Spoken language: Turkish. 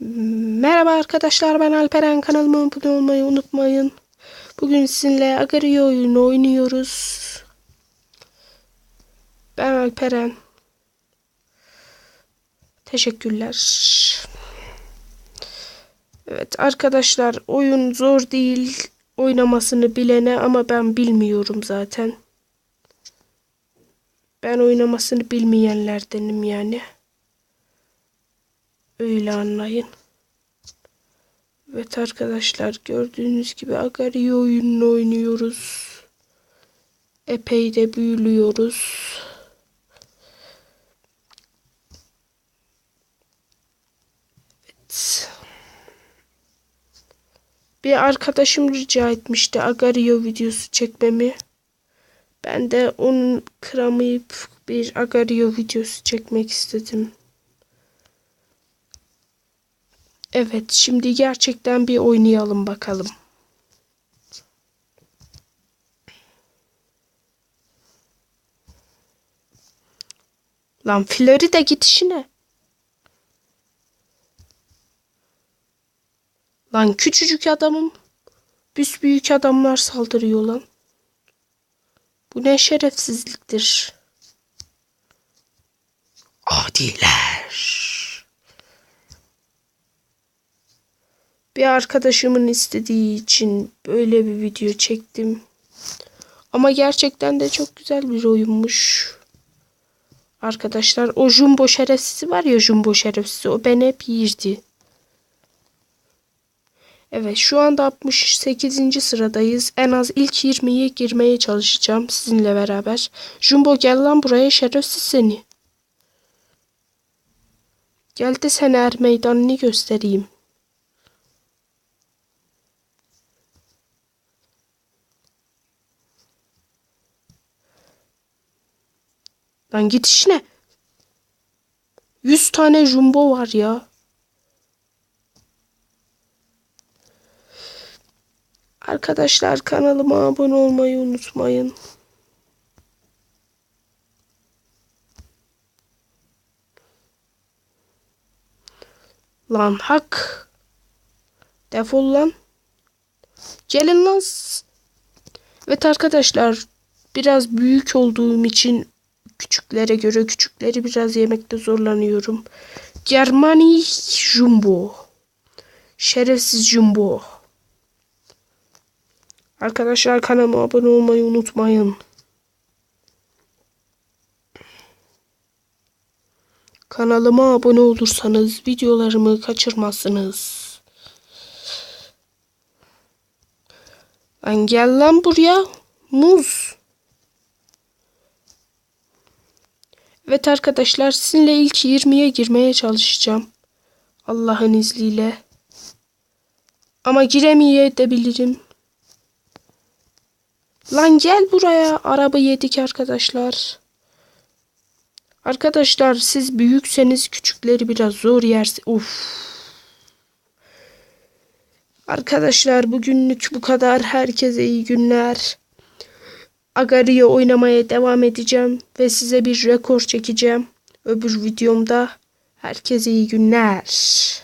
Merhaba arkadaşlar ben Alperen kanalıma abone olmayı unutmayın. Bugün sizinle Agario oyunu oynuyoruz. Ben Alperen. Teşekkürler. Evet arkadaşlar oyun zor değil oynamasını bilene ama ben bilmiyorum zaten. Ben oynamasını bilmeyenlerdenim yani. Öyle anlayın. Evet arkadaşlar gördüğünüz gibi Agario oyununu oynuyoruz. Epey de büyülüyoruz. Evet. Bir arkadaşım rica etmişti Agario videosu çekmemi. Ben de onun kıramayıp bir Agario videosu çekmek istedim. Evet, şimdi gerçekten bir oynayalım bakalım. Lan Florida gidişine. Lan küçücük adamım. Büsbüyük adamlar saldırıyor lan. Bu ne şerefsizliktir. Adiler. Bir arkadaşımın istediği için böyle bir video çektim. Ama gerçekten de çok güzel bir oyunmuş. Arkadaşlar o jumbo şerefsizi var ya jumbo şerefsizi o beni hep yirdi. Evet şu anda 68. sıradayız. En az ilk 20'ye girmeye çalışacağım sizinle beraber. Jumbo gel lan buraya şerefsiz seni. Gel de sana er meydanını göstereyim. Lan git işine. 100 tane jumbo var ya. Arkadaşlar kanalıma abone olmayı unutmayın. Lan hak. Defol lan. Gelin lan. Evet arkadaşlar biraz büyük olduğum için küçüklere göre küçükleri biraz yemekte zorlanıyorum. Germani Jumbo. Şerefsiz Jumbo. Arkadaşlar kanalıma abone olmayı unutmayın. Kanalıma abone olursanız videolarımı kaçırmazsınız. Lan gel lan buraya. Muz. Evet arkadaşlar sizinle ilk 20'ye girmeye çalışacağım. Allah'ın izniyle. Ama giremeyebilirim. Lan gel buraya. Araba yedik arkadaşlar. Arkadaşlar siz büyükseniz küçükleri biraz zor yerse. Of. Arkadaşlar bugünlük bu kadar. Herkese iyi günler. Agario oynamaya devam edeceğim ve size bir rekor çekeceğim öbür videomda. Herkese iyi günler.